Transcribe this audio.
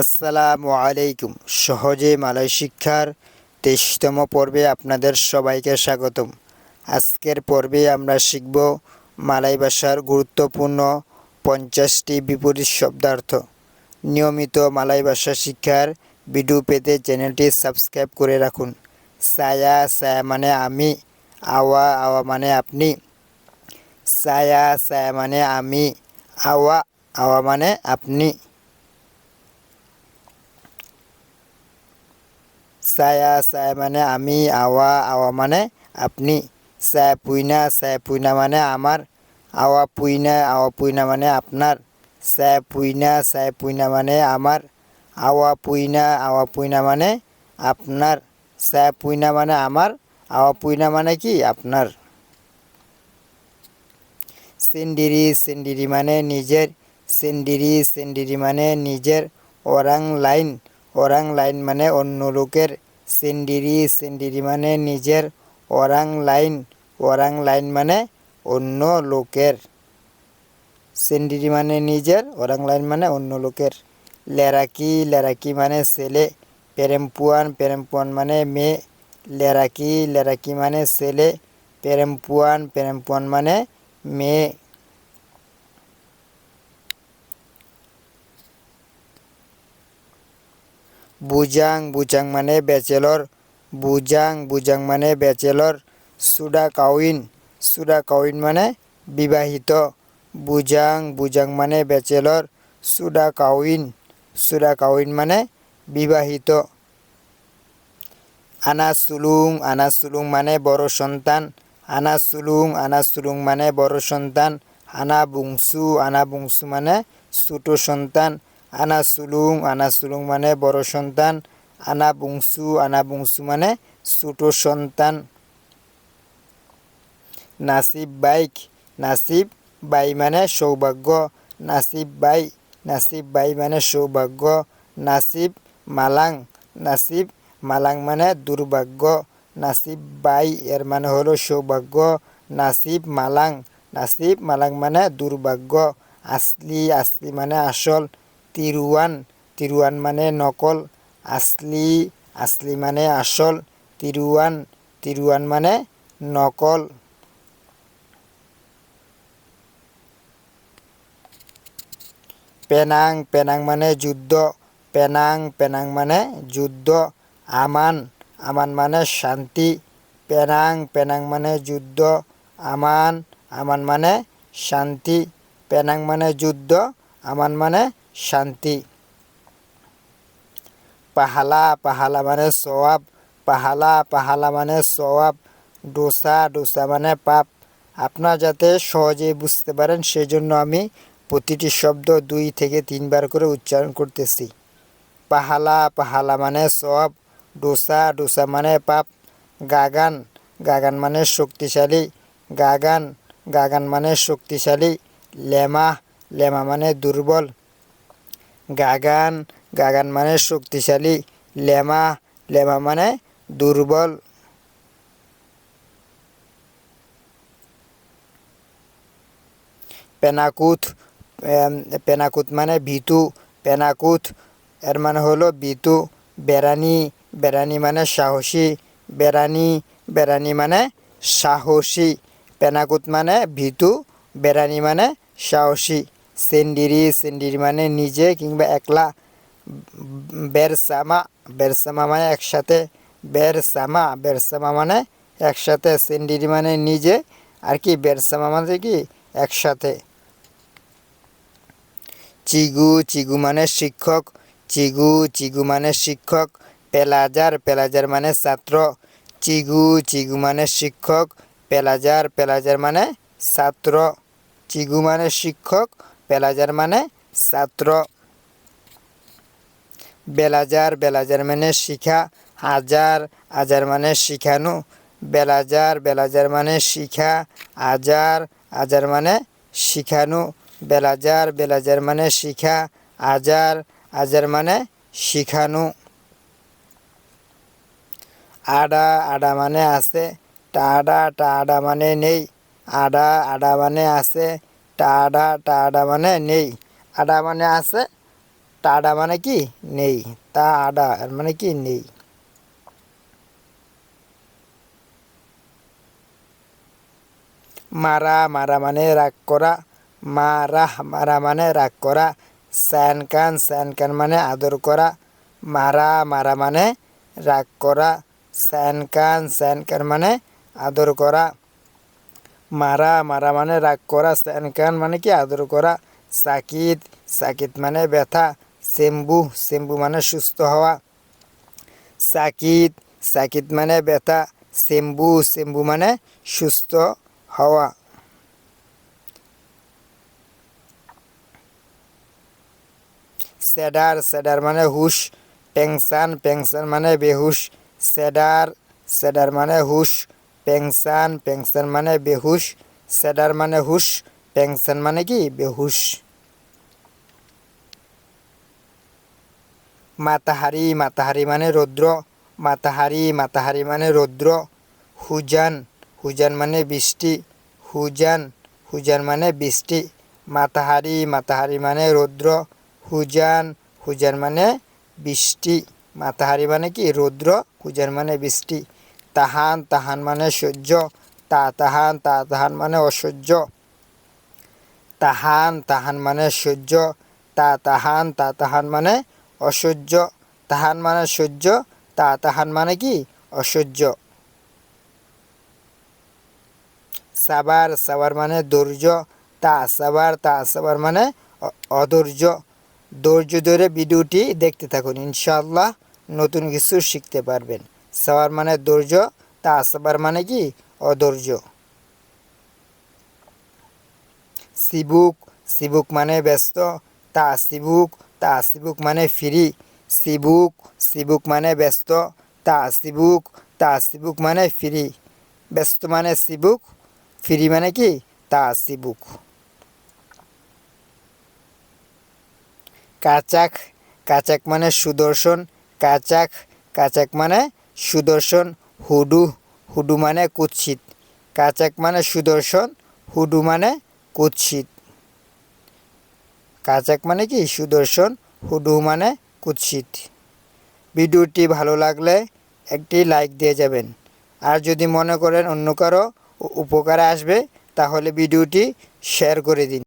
আসসালামু আলাইকুম। সহজে মালয় শিক্ষার তেইশতম পর্বে আপনাদের সবাইকে স্বাগতম। আজকের পর্বে আমরা শিখব মালয় ভাষার গুরুত্বপূর্ণ পঞ্চাশটি বিপরীত শব্দার্থ। নিয়মিত মালয় ভাষা শিক্ষার ভিডিও পেতে চ্যানেলটি সাবস্ক্রাইব করে রাখুন। সায়া সায়া মানে আমি, আওয়া আওয়া মানে আপনি। সায়া সায়া মানে আমি, আওয়া আওয়া মানে আপনি। সায়া সায়া মানে আমি আওয়া আওয়া মানে আপনি। সায়া পুইনা সায়া পুইনা মানে আমার আওয়া পুইনা আওয়া পুইনা মানে আপনার। সায়া পুইনা সায়া পুইনা মানে আমার আওয়া পুইনা আওয়া পুইনা মানে আপনার। সায়া পুইনা মানে আমার আওয়া পুইনা মানে কি? আপনার। সেন্ডিরি সেন্ডিরি মানে নিজের। সেন্ডিরি সেন্ডিরি মানে নিজের। Orang line. ওরাং লাইন মানে অন্য লোকের সেন্ডিরি সেন্ডিরি মানে নিজের ওরাং লাইন ওরাং লাইন মানে অন্য লোকের। সেন্ডিরি মানে নিজের ওরাং লাইন মানে অন্য লোকের। লেরাকি লেরাকি মানে ছেলে। পেরেমপুয়ান পেরেমপুয়ান মানে মেয়ে। লেরাকি লেরাকি মানে ছেলে। পেরেমপুয়ান পেরেমপুয়ান মানে মেয়ে। বুজাং বুজাং মানে ব্যাচেলর বুজাং বুজাং মানে ব্যাচেলর সুডা কাউইন সুডা কাউইন মানে বিবাহিত বুজাং বুজাং মানে ব্যাচেলর সুডা কাউইন সুডা কাউইন মানে বিবাহিত আনা সুলুং আনা সুলুং মানে বড় সন্তান আনা সুলুং আনা সুলুং মানে বড় সন্তান আনা বুংসু আনা বুংসু মানে ছোট সন্তান আনা সুলুং আনা সুলুং মানে বড় সন্তান, আনা বুংসু আনা বুংসু মানে ছোট সন্তান। নাসিব বাইক নাসিব বাই মানে সৌভাগ্য। নাসিব বাই নাসিব বাই মানে সৌভাগ্য। নাসিব মালাং নাসিব মালাং মানে দুর্ভাগ্য। নাসিব বাই এর মানে হলো সৌভাগ্য। নাসিব মালাং নাসিব মালাং মানে দুর্ভাগ্য। আসলি আসলি মানে আসল। তিরুয়ান তিরুয়ান মানে নকল, আসলি আসলি মানে আসল, তিরুয়ান তিরুয়ান মানে নকল। পেনাং পেনাং মানে যুদ্ধ, পেনাং পেনাং মানে যুদ্ধ, আমান আমান মানে শান্তি, পেনাং পেনাং মানে যুদ্ধ, আমান আমান মানে শান্তি, পেনাং মানে যুদ্ধ, আমান মানে শান্তি। পাহালা পাহালা মানে সওয়াব পাহালা পাহালা মানে সওয়াব ডোসা ডোসা মানে পাপ। আপনার যাতে সহজে বুঝতে পারেন, সেজন্য আমি প্রতিটি শব্দ দুই থেকে তিনবার করে উচ্চারণ করতেছি। পাহালা পাহালা মানে সব ডোসা ডোসা মানে পাপ। গাগান গাগান মানে শক্তিশালী। গাগান গাগান মানে শক্তিশালী। লেমা লেমা মানে দুর্বল। গাগান গাগান মানে শক্তিশালী, লেমা লেমা মানে দুর্বল। পেনাকুথ পেনাকুত মানে ভিতু পেনাকুথ এর মানে হলো ভিতু বেরানি বেরানি মানে সাহসী বেরানি বেরানি মানে সাহসী, পেনাকুত মানে ভিতু বেরানি মানে সাহসী। সেন্ডিরি সেন্ডিরি মানে নিজে কিংবা একলা, বেরসামা বেরসামা মানে একসাথে, বেরসামা বেরসামা মানে একসাথে সেন্ডিরি মানে নিজে, আর কি বেরসামা মানে কি একসাথে। চিগু চিগু মানে শিক্ষক, চিগু চিগু মানে শিক্ষক, পেলাজার পেলাজার মানে ছাত্র, চিগু চিগু মানে শিক্ষক, পেলাজার পেলাজার মানে ছাত্র, চিগু মানে শিক্ষক পেলাজার মানে ছাত্র। বেলাজার বেলাজার মানে শিখা। হাজার হাজার মানে শিখানো। বেলাজার বেলাজার মানে শিখা। আজার আজার মানে শিখানো। বেলাজার বেলাজার মানে শিখা। আজার আজার মানে শিখানো। আডা আডা মানে আছে। টাডা টাডা মানে নেই। আডা আডা মানে আছে। টাডা টাডা মানে নেই। আডা মানে আছে, টাডা মানে কি? নেই। তা আডা মানে কি? নেই। মারা মারা মানে রাগ করা। মারা মারা মানে রাগ করা। স্যান কান স্যান কান মানে আদর করা। মারা মারা মানে রাগ করা। স্যান কান স্যান কান মানে আদর করা। মারা মারা মানে রাগ করা, স্যান কান মানে কি আদর করা, সাকিত সাকিত মানে ব্যথা সেম্বু সেম্বু মানে সুস্থ হওয়া, সাকিত সাকিত মানে ব্যথা সেম্বু সেম্বু মানে সুস্থ হওয়া। সেডার সেডার মানে হুশ পেংশন পেংশন মানে বেহুশ সেডার সেডার মানে হুশ পেংশন পেংশন মানে বেহুশ, সেডার মানে হুশ পেংশন মানে কি? বেহুশ। মাতাহারি মাতাহারি মানে রৌদ্র, মাতাহারি মাতাহারি মানে রৌদ্র। হুজান হুজান মানে বৃষ্টি। হুজান হুজান মানে বৃষ্টি। মাতাহারি মাতাহারি মানে রৌদ্র। হুজান হুজান মানে বৃষ্টি। মাতাহারি মানে কি? রৌদ্র, হুজান মানে বৃষ্টি। তাহান তাহান মানে সহ্য, তা তাহান তা তাহান মানে অসহ্য। তাহান তাহান মানে সহ্য, তা তাহান তা তাহান মানে অসহ্য। তাহান মানে সহ্য, তা তাহান মানে কি? অসহ্য। সাবার সাবার মানে ধৈর্য, তা সাবার তা সাবার মানে অধৈর্য। ধৈর্য ধরে ভিডিওটি দেখতে থাকুন, ইনশাআল্লাহ নতুন কিছু শিখতে পারবেন। সাবার মানে ধৈর্য তা সাবার মানে কি? অধৈর্য সিবুক সিবুক মানে ব্যস্ত, তা সিবুক তা সিবুক মানে ফ্রি। সিবুক সিবুক মানে ব্যস্ত, তা সিবুক তা সিবুক মানে ফ্রি। ব্যস্ত মানে সিবুক, ফ্রি মানে কি? তা সিবুক। কাচাক কাচাক মানে সুদর্শন, কাচাক কাচাক মানে সুদর্শন, হুডু হুডু মানে কুৎসিত। কাচাক মানে সুদর্শন, হুডু মানে কুৎসিত। কাচাক মানে কি? সুদর্শন, হুডু মানে কুৎসিত। ভিডিওটি ভালো লাগলে একটি লাইক দিয়ে যাবেন। আর যদি মনে করেন অন্য কারও উপকারে আসবে, তাহলে ভিডিওটি শেয়ার করে দিন।